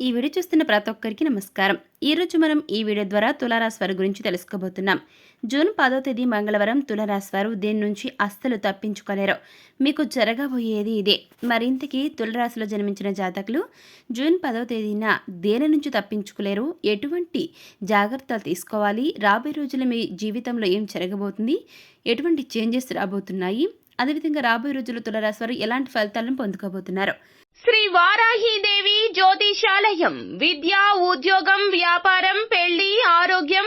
ఈ వీడియో చూస్తున్న ప్రతి ఒక్కరికి నమస్కారం. ఈ రోజు మనం ఈ వీడియో ద్వారా తులారాశి వారి గురించి తెలుసుకోబోతున్నాం. జూన్ పదో తేదీ మంగళవారం తులారాశి వారు దీని నుంచి అస్సలు తప్పించుకోలేరు మీకు జరగబోయేది ఇదే. మరింతకి తులరాశిలో జన్మించిన జాతకులు జూన్ పదో తేదీన దేని నుంచి తప్పించుకోలేరు? ఎటువంటి జాగ్రత్తలు తీసుకోవాలి? రాబోయే రోజుల మీ జీవితంలో ఏం జరగబోతుంది? ఎటువంటి చేంజెస్ రాబోతున్నాయి? అదేవిధంగా రాబోయే రోజుల్లో తులరాశి వారు ఎలాంటి ఫలితాలను పొందుకోబోతున్నారు శ్రీ వారాహిదేవి జ్యోతిషాలయం విద్య ఉద్యోగం వ్యాపారం పెళ్ళి ఆరోగ్యం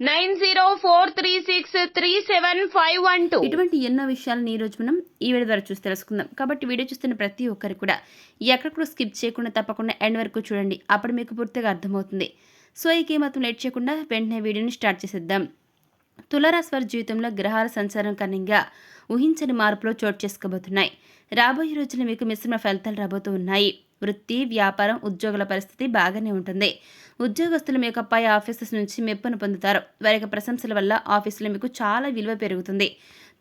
nine zero four three six three seven five one two. ఇటువంటి ఎన్నో విషయాలను ఈ రోజు మనం ఈ వీడియో ద్వారా చూసి తెలుసుకుందాం. కాబట్టి వీడియో చూస్తున్న ప్రతి ఒక్కరు కూడా ఎక్కడ స్కిప్ చేయకుండా తప్పకుండా ఎండ్ వరకు చూడండి. అప్పుడు మీకు పూర్తిగా అర్థమవుతుంది. సో ఇక మాత్రం లేట్ చేయకుండా వెంటనే వీడియోని స్టార్ట్ చేసేద్దాం. తులారాశి వారి జీవితంలో గ్రహాల సంచారం కారణంగా ఊహించని మార్పులో చోటు చేసుకోబోతున్నాయి. రాబోయే రోజున మీకు మిశ్రమ ఫలితాలు రాబోతూ ఉన్నాయి. వృత్తి వ్యాపారం ఉద్యోగుల పరిస్థితి బాగానే ఉంటుంది. ఉద్యోగస్తులు మీకు పై ఆఫీసెస్ నుంచి మెప్పును పొందుతారు. వారి యొక్క ప్రశంసల వల్ల ఆఫీసులో మీకు చాలా విలువ పెరుగుతుంది.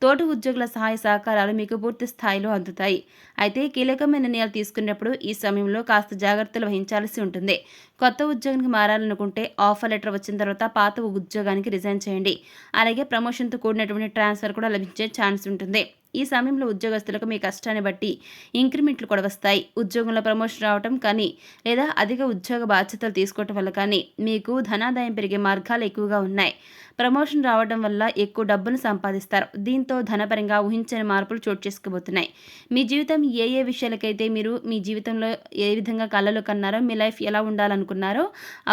తోటి ఉద్యోగుల సహాయ సహకారాలు మీకు పూర్తి స్థాయిలో అందుతాయి. అయితే కీలకమైన నిర్ణయాలు తీసుకున్నప్పుడు ఈ సమయంలో కాస్త జాగ్రత్తలు వహించాల్సి ఉంటుంది. కొత్త ఉద్యోగానికి మారాలనుకుంటే ఆఫర్ లెటర్ వచ్చిన తర్వాత పాత ఉద్యోగానికి రిజైన్ చేయండి. అలాగే ప్రమోషన్తో కూడినటువంటి ట్రాన్స్ఫర్ కూడా లభించే ఛాన్స్ ఉంటుంది. ఈ సమయంలో ఉద్యోగస్తులకు మీ కష్టాన్ని బట్టి ఇంక్రిమెంట్లు కూడా వస్తాయి. ఉద్యోగంలో ప్రమోషన్ రావటం కానీ లేదా అధిక ఉద్యోగ బాధ్యతలు తీసుకోవటం వల్ల కానీ మీకు ధనాదాయం పెరిగే మార్గాలు ఎక్కువగా ఉన్నాయి. ప్రమోషన్ రావడం వల్ల ఎక్కువ డబ్బును సంపాదిస్తారు. దీంతో ధనపరంగా ఊహించని మార్పులు చోటు చేసుకోబోతున్నాయి మీ జీవితం ఏ ఏ విషయాలకైతే మీరు మీ జీవితంలో ఏ విధంగా కళలు కన్నారో మీ లైఫ్ ఎలా ఉండాలనుకున్నారో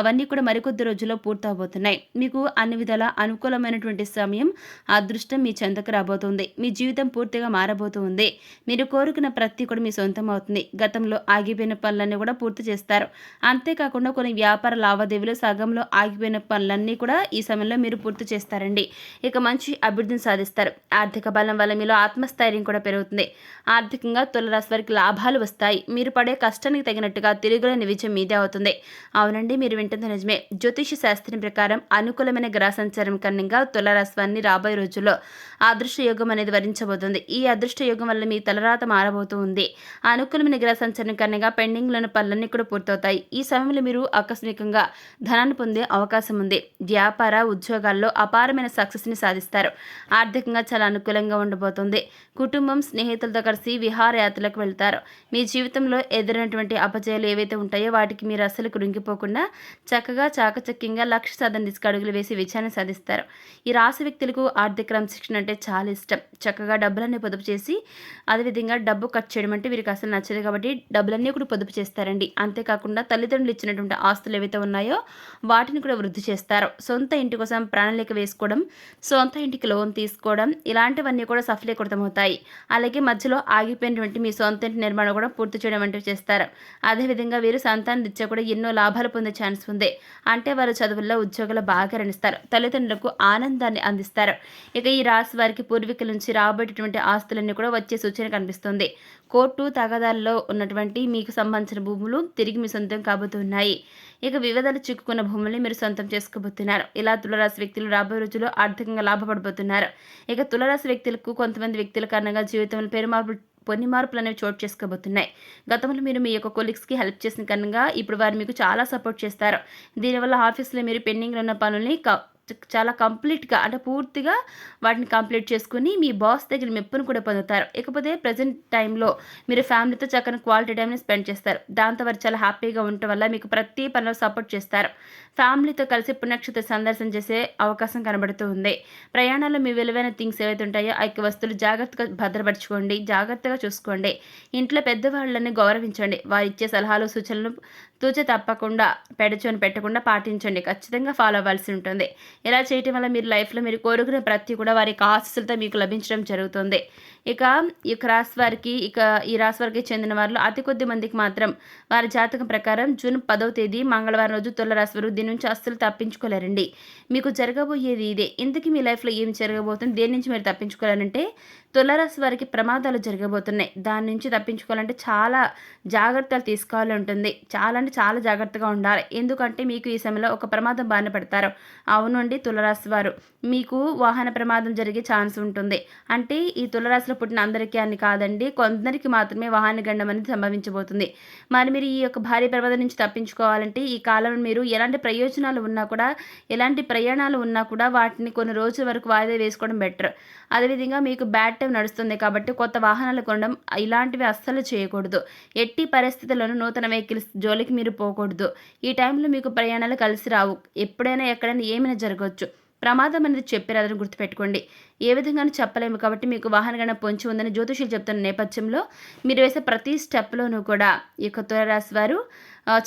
అవన్నీ కూడా మరికొద్ది రోజుల్లో పూర్తవబోతున్నాయి. మీకు అన్ని విధాల అనుకూలమైనటువంటి సమయం అదృష్టం మీ చెంతకు రాబోతుంది. మీ జీవితం పూర్తిగా మారబోతుంది. మీరు కోరుకున్న ప్రతి కూడా మీ సొంతం అవుతుంది గతంలో ఆగిపోయిన పనులన్నీ కూడా పూర్తి చేస్తారు. అంతేకాకుండా కొన్ని వ్యాపార లావాదేవీలు సగంలో ఆగిపోయిన పనులన్నీ కూడా ఈ సమయంలో మీరు పూర్తి చేస్తారండి. ఇక మంచి అభివృద్ధిని సాధిస్తారు. ఆర్థిక బలం వల్ల మీలో ఆత్మస్థైర్యం కూడా పెరుగుతుంది. ఆర్థికంగా తులరాశి వారికి లాభాలు వస్తాయి. మీరు పడే కష్టానికి తగినట్టుగా తిరుగులేని విజయం మీదే అవుతుంది. అవునండి మీరు వింటుంది నిజమే. జ్యోతిష శాస్త్రం ప్రకారం అనుకూలమైన గ్రహ సంచారం కారణంగా తులరాశి వారిని రాబోయే రోజుల్లో అదృష్ట యోగం అనేది వరించబోతుంది. ఈ అదృష్ట యోగం వల్ల మీ తలరాత మారబోతూ ఉంది. అనుకూలమైన గ్రహ సంచారం కారణంగా పెండింగ్లోని పనులన్నీ కూడా పూర్తవుతాయి. ఈ సమయంలో మీరు ఆకస్మికంగా ధనాన్ని పొందే అవకాశం ఉంది. వ్యాపార ఉద్యోగాల్లో అపారమైన సక్సెస్ని సాధిస్తారు. ఆర్థికంగా చాలా అనుకూలంగా ఉండబోతుంది. కుటుంబం స్నేహితులతో కలిసి విహారయాత్రలకు వెళ్తారు. మీ జీవితంలో ఎదురైనటువంటి అపజయాలు ఏవైతే ఉంటాయో వాటికి మీరు అసలు కృంగిపోకుండా చక్కగా చాకచక్యంగా లక్ష్య సాధన దిశగా అడుగులు వేసి విజయాన్ని సాధిస్తారు. ఈ రాశి వ్యక్తులకు ఆర్థిక క్రమశిక్షణ అంటే చాలా ఇష్టం. చక్కగా డబ్బులన్నీ పొదుపు చేసి అదేవిధంగా డబ్బు ఖర్చు చేయడం అంటే వీరికి అసలు నచ్చదు కాబట్టి డబ్బులన్నీ కూడా పొదుపు చేస్తారండి. అంతేకాకుండా తల్లిదండ్రులు ఇచ్చినటువంటి ఆస్తులు ఏవైతే ఉన్నాయో వాటిని కూడా వృద్ధి చేస్తారు. సొంత ఇంటి కోసం ప్రణాళిక వేసుకోవడం సొంత ఇంటికి లోన్ తీసుకోవడం ఇలాంటివన్నీ కూడా సఫలీకృతమవుతాయి. అలాగే మధ్యలో ఆగిపోయినటువంటి మీ సొంత ఇంటి నిర్మాణం కూడా పూర్తి చేయడం వంటివి చేస్తారు. అదేవిధంగా వీరు సంతానం ఇచ్చా కూడా ఎన్నో లాభాలు పొందే ఛాన్స్ ఉంది. అంటే వారు చదువుల్లో ఉద్యోగాలు బాగా రణిస్తారు తల్లిదండ్రులకు ఆనందాన్ని అందిస్తారు. ఇక ఈ రాశి వారికి పూర్వీకుల నుంచి రాబోయేటటువంటి ఆస్తులన్నీ కూడా వచ్చే సూచన కనిపిస్తుంది. కోర్టు తగాదాల్లో ఉన్నటువంటి మీకు సంబంధించిన భూములు తిరిగి మీ సొంతం కాబోతున్నాయి. ఇక వివిధాలు చిక్కుకున్న భూముల్ని మీరు సొంతం చేసుకోబోతున్నారు. ఇలా తులరాశి వ్యక్తులు రాబోయే రోజుల్లో ఆర్థికంగా లాభపడబోతున్నారు. ఇక తులరాశి వ్యక్తులకు కొంతమంది వ్యక్తుల కారణంగా జీవితంలో పేరు మార్పులు కొన్ని మార్పులు అనేవి చోటు చేసుకోబోతున్నాయి. గతంలో మీరు మీ యొక్క కొలీగ్స్కి హెల్ప్ చేసిన కారణంగా ఇప్పుడు వారు మీకు చాలా సపోర్ట్ చేస్తారు. దీనివల్ల ఆఫీస్లో మీరు పెండింగ్లో ఉన్న పనుల్ని చాలా కంప్లీట్గా అంటే పూర్తిగా వాటిని కంప్లీట్ చేసుకుని మీ బాస్ దగ్గర మెప్పును కూడా పొందుతారు. ఇకపోతే ప్రజెంట్ టైంలో మీరు ఫ్యామిలీతో చక్కని క్వాలిటీ టైంని స్పెండ్ చేస్తారు. దాంతో వారు చాలా హ్యాపీగా ఉండటం వల్ల మీకు ప్రతి పనిలో సపోర్ట్ చేస్తారు. ఫ్యామిలీతో కలిసి పుణ్యక్షేత్ర సందర్శన చేసే అవకాశం కనబడుతూ ఉంది. ప్రయాణాల్లో మీ విలువైన థింగ్స్ ఏవైతే ఉంటాయో ఆ యొక్క వస్తువులు జాగ్రత్తగా భద్రపరచుకోండి జాగ్రత్తగా చూసుకోండి. ఇంట్లో పెద్దవాళ్ళని గౌరవించండి. వారు ఇచ్చే సలహాలు సూచనలు తూచ తప్పకుండా పెడచోని పెట్టకుండా పాటించండి. ఖచ్చితంగా ఫాలో అవ్వాల్సి ఉంటుంది. ఇలా చేయటం వల్ల మీరు లైఫ్లో మీరు కోరుకునే ప్రతి కూడా వారి ఆశస్సులతో మీకు లభించడం జరుగుతుంది. ఇక ఈ రాశి వారికి ఇక ఈ రాశి వారికి చెందిన వారిలో అతి కొద్ది మందికి మాత్రం వారి జాతకం ప్రకారం జూన్ పదవ తేదీ మంగళవారం రోజు తుల రాశి వారు దీని నుంచి అస్సలు తప్పించుకోలేరండి. మీకు జరగబోయేది ఇదే. ఇంతకీ మీ లైఫ్లో ఏం జరగబోతుంది? దేని నుంచి మీరు తప్పించుకోవాలంటే తులరాశి వారికి ప్రమాదాలు జరగబోతున్నాయి. దాని నుంచి తప్పించుకోవాలంటే చాలా జాగ్రత్తలు తీసుకోవాలి ఉంటుంది. చాలా అంటే చాలా జాగ్రత్తగా ఉండాలి. ఎందుకంటే మీకు ఈ సమయంలో ఒక ప్రమాదం బారిన పడతారు. అవునండి తులరాశి వారు. మీకు వాహన ప్రమాదం జరిగే ఛాన్స్ ఉంటుంది. అంటే ఈ తులరాశిలో పుట్టిన అందరికీ అని కాదండి కొందరికి మాత్రమే వాహన గండం అనేది సంభవించబోతుంది. మరి మీరు ఈ యొక్క భారీ ప్రమాదం నుంచి తప్పించుకోవాలంటే ఈ కాలంలో మీరు ఎలాంటి ప్రయోజనాలు ఉన్నా కూడా ఎలాంటి ప్రయాణాలు ఉన్నా కూడా వాటిని కొన్ని రోజుల వరకు వాయిదా వేసుకోవడం బెటర్. అదేవిధంగా మీకు బ్యాడ్ యాక్టివ్ నడుస్తుంది కాబట్టి కొత్త వాహనాలు కొనడం ఇలాంటివి అస్సలు చేయకూడదు. ఎట్టి పరిస్థితుల్లోనూ నూతన వెహికల్స్ జోలికి మీరు పోకూడదు. ఈ టైంలో మీకు ప్రయాణాలు కలిసి రావు. ఎప్పుడైనా ఎక్కడైనా ఏమైనా జరగవచ్చు ప్రమాదం అనేది చెప్పిరాదని గుర్తుపెట్టుకోండి. ఏ విధంగానూ చెప్పలేము కాబట్టి మీకు వాహన పొంచి ఉందని జ్యోతిషులు చెప్తున్న నేపథ్యంలో మీరు వేసే ప్రతి స్టెప్లోనూ కూడా ఈ యొక్క తులరాశి వారు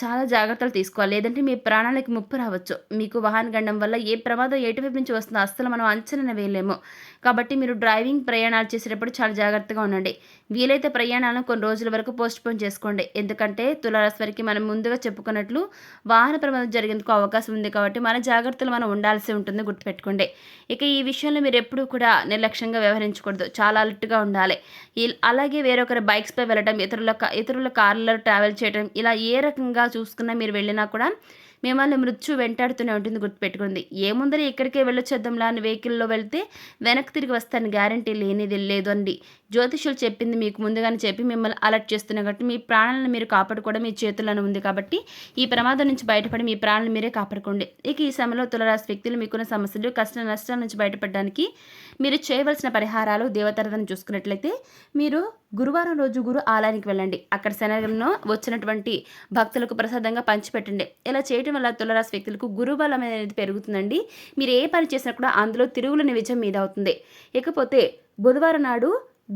చాలా జాగ్రత్తలు తీసుకోవాలి. లేదంటే మీ ప్రాణాలకు ముప్పు రావచ్చు. మీకు వాహన గండం వల్ల ఏ ప్రమాదం ఎటువైపు నుంచి వస్తుందో అస్సలు మనం అంచనా వేయలేము. కాబట్టి మీరు డ్రైవింగ్ ప్రయాణాలు చేసేటప్పుడు చాలా జాగ్రత్తగా ఉండండి. వీలైతే ప్రయాణాలను కొన్ని రోజుల వరకు పోస్ట్ పోన్ చేసుకోండి. ఎందుకంటే తులారాశి వారికి మనం ముందుగా చెప్పుకున్నట్లు వాహన ప్రమాదం జరిగేందుకు అవకాశం ఉంది కాబట్టి మన జాగ్రత్తలు మనం ఉండాల్సి ఉంటుంది గుర్తుపెట్టుకోండి. ఇక ఈ విషయంలో మీరు ఎప్పుడూ కూడా నిర్లక్ష్యంగా వ్యవహరించకూడదు. చాలా అలర్ట్గా ఉండాలి. అలాగే వేరొకరి బైక్స్పై వెళ్ళడం ఇతరుల ఇతరుల కార్లలో ట్రావెల్ చేయడం ఇలా ఏ రకంగా చూసుకున్నా మీరు వెళ్ళినా కూడా మిమ్మల్ని మృత్యు వెంటాడుతూనే ఉంటుంది గుర్తుపెట్టుకుంది ఏముందని ఇక్కడికే వెళ్ళొచ్చేద్దాంలా అని వెహికల్లో వెళ్తే వెనక్కి తిరిగి వస్తాను గ్యారంటీ లేనిది లేదు అండి. చెప్పింది మీకు ముందుగానే చెప్పి మిమ్మల్ని అలర్ట్ చేస్తున్నాయి కాబట్టి మీ ప్రాణాలను మీరు కాపాడుకోవడం మీ చేతుల్లోనే ఉంది కాబట్టి ఈ ప్రమాదం నుంచి బయటపడి మీ ప్రాణాలను మీరే కాపాడుకోండి. ఇక ఈ సమయంలో తులరాశి వ్యక్తులు మీకున్న సమస్యలు కష్ట నష్టాల నుంచి బయటపడడానికి మీరు చేయవలసిన పరిహారాలు దేవతరతను చూసుకున్నట్లయితే మీరు గురువారం రోజు గురు ఆలయానికి వెళ్ళండి. అక్కడ శనగంలో వచ్చినటువంటి భక్తులకు ప్రసాదంగా పంచిపెట్టండి. ఇలా చేయటం వల్ల తులరాశి వ్యక్తులకు గురుబలం అనేది పెరుగుతుందండి. మీరు ఏ పని చేసినా కూడా అందులో తిరుగులని విజయం మీద అవుతుంది. ఇకపోతే బుధవారం నాడు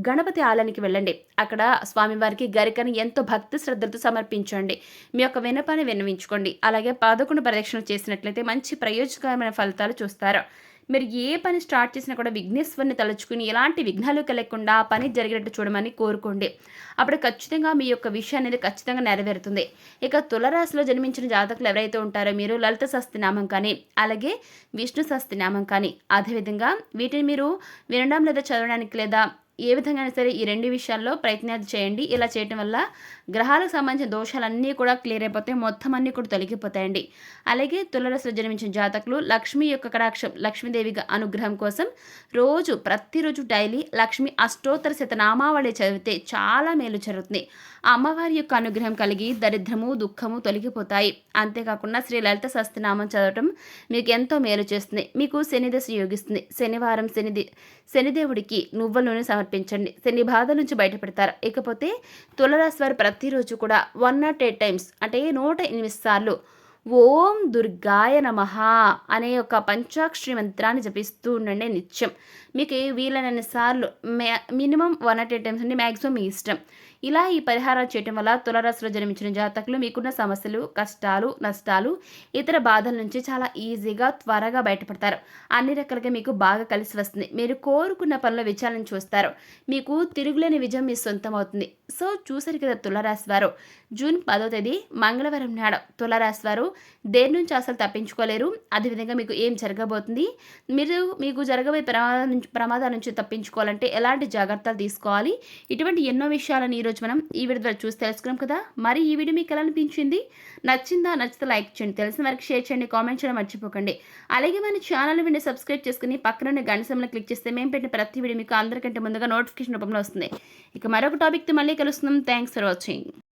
గణపతి ఆలయానికి వెళ్ళండి. అక్కడ స్వామివారికి గరికను ఎంతో భక్తి శ్రద్ధలతో సమర్పించండి. మీ యొక్క వినపాన్ని విన్నవించుకోండి. అలాగే పదకొండు ప్రదక్షిణలు చేసినట్లయితే మంచి ప్రయోజనకరమైన ఫలితాలు చూస్తారు. మీరు ఏ పని స్టార్ట్ చేసినా కూడా విఘ్నేశ్వరిని తలుచుకుని ఎలాంటి విఘ్నాలు కలగకుండా ఆ పని జరిగేటట్టు చూడమని కోరుకోండి. అప్పుడు ఖచ్చితంగా మీ యొక్క విషయం అనేది ఖచ్చితంగా నెరవేరుతుంది. ఇక తులరాశిలో జన్మించిన జాతకులు ఎవరైతే ఉంటారో మీరు లలిత సస్తినామం కానీ అలాగే విష్ణు సస్తినామం కానీ అదేవిధంగా వీటిని మీరు వినడం లేదా చదవడానికి లేదా ఏ విధంగా సరే ఈ రెండు విషయాల్లో ప్రయత్నాలు చేయండి. ఇలా చేయటం వల్ల గ్రహాలకు సంబంధించిన దోషాలన్నీ కూడా క్లియర్ అయిపోతాయి. మొత్తం అన్నీ కూడా తొలగిపోతాయండి. అలాగే తులరసులు జన్మించిన జాతకులు లక్ష్మి యొక్క కటాక్షం లక్ష్మీదేవి అనుగ్రహం కోసం రోజు ప్రతిరోజు డైలీ లక్ష్మి అష్టోత్తర శతనామావళి చదివితే చాలా మేలు జరుగుతుంది. ఆ అమ్మవారి యొక్క అనుగ్రహం కలిగి దరిద్రము దుఃఖము తొలగిపోతాయి. అంతేకాకుండా శ్రీ లలిత సస్తినామం చదవటం మీకు ఎంతో మేలు చేస్తుంది. మీకు శని దశ యోగిస్తుంది. శనివారం శనిది శనిదేవుడికి నువ్వుల నూనె సమర్పించండి. శని బాధ నుంచి బయటపడతారు. ఇకపోతే తులరాశి వారు ప్రతిరోజు కూడా వన్ నాట్ ఎయిట్ టైమ్స్ అంటే నూట ఎనిమిది సార్లు ఓం దుర్గాయ నమః అనే ఒక పంచాక్షరి మంత్రాన్ని జపిస్తూ ఉండండి నిత్యం. మీకు వీలైనన్ని సార్లు minimum one not eight times అంటే మ్యాక్సిమం మీ ఇష్టం. ఇలా ఈ పరిహారాలు చేయటం వల్ల తులరాశిలో జన్మించిన జాతకులు మీకున్న సమస్యలు కష్టాలు నష్టాలు ఇతర బాధల నుంచి చాలా ఈజీగా త్వరగా బయటపడతారు. అన్ని రకాలుగా మీకు బాగా కలిసి వస్తుంది. మీరు కోరుకున్న పనుల విజయాలను చూస్తారు మీకు తిరుగులేని విజయం మీ సొంతం అవుతుంది. సో చూసారు కదా తులరాశి వారు. జూన్ పదో తేదీ మంగళవారం నాడు తులరాశి వారు దేని నుంచి అసలు తప్పించుకోలేరు. అదేవిధంగా మీకు ఏం జరగబోతుంది? మీరు మీకు జరగబోయే ప్రమాదం నుంచి ప్రమాదాల నుంచి తప్పించుకోవాలంటే ఎలాంటి జాగ్రత్తలు తీసుకోవాలి? ఇటువంటి ఎన్నో విషయాలను ఈరోజు మనం ఈ వీడియో ద్వారా చూసి తెలుసుకున్నాం కదా. మరి ఈ వీడియో మీకు ఎలా అనిపించింది? నచ్చిందా? నచ్చితే లైక్ చేయండి. తెలిసిన వారికి షేర్ చేయండి. కామెంట్ చేయడం మర్చిపోకండి. అలాగే మన ఛానల్ విండి సబ్స్క్రైబ్ చేసుకుని పక్కన గంట క్లిక్ చేస్తే మేము పెట్టిన ప్రతి వీడియో మీకు అందరికంటే ముందుగా నోటిఫికేషన్ రూపంలో వస్తుంది. ఇక మరొక టాపిక్తో మళ్ళీ కలుస్తున్నాం. Thanks for watching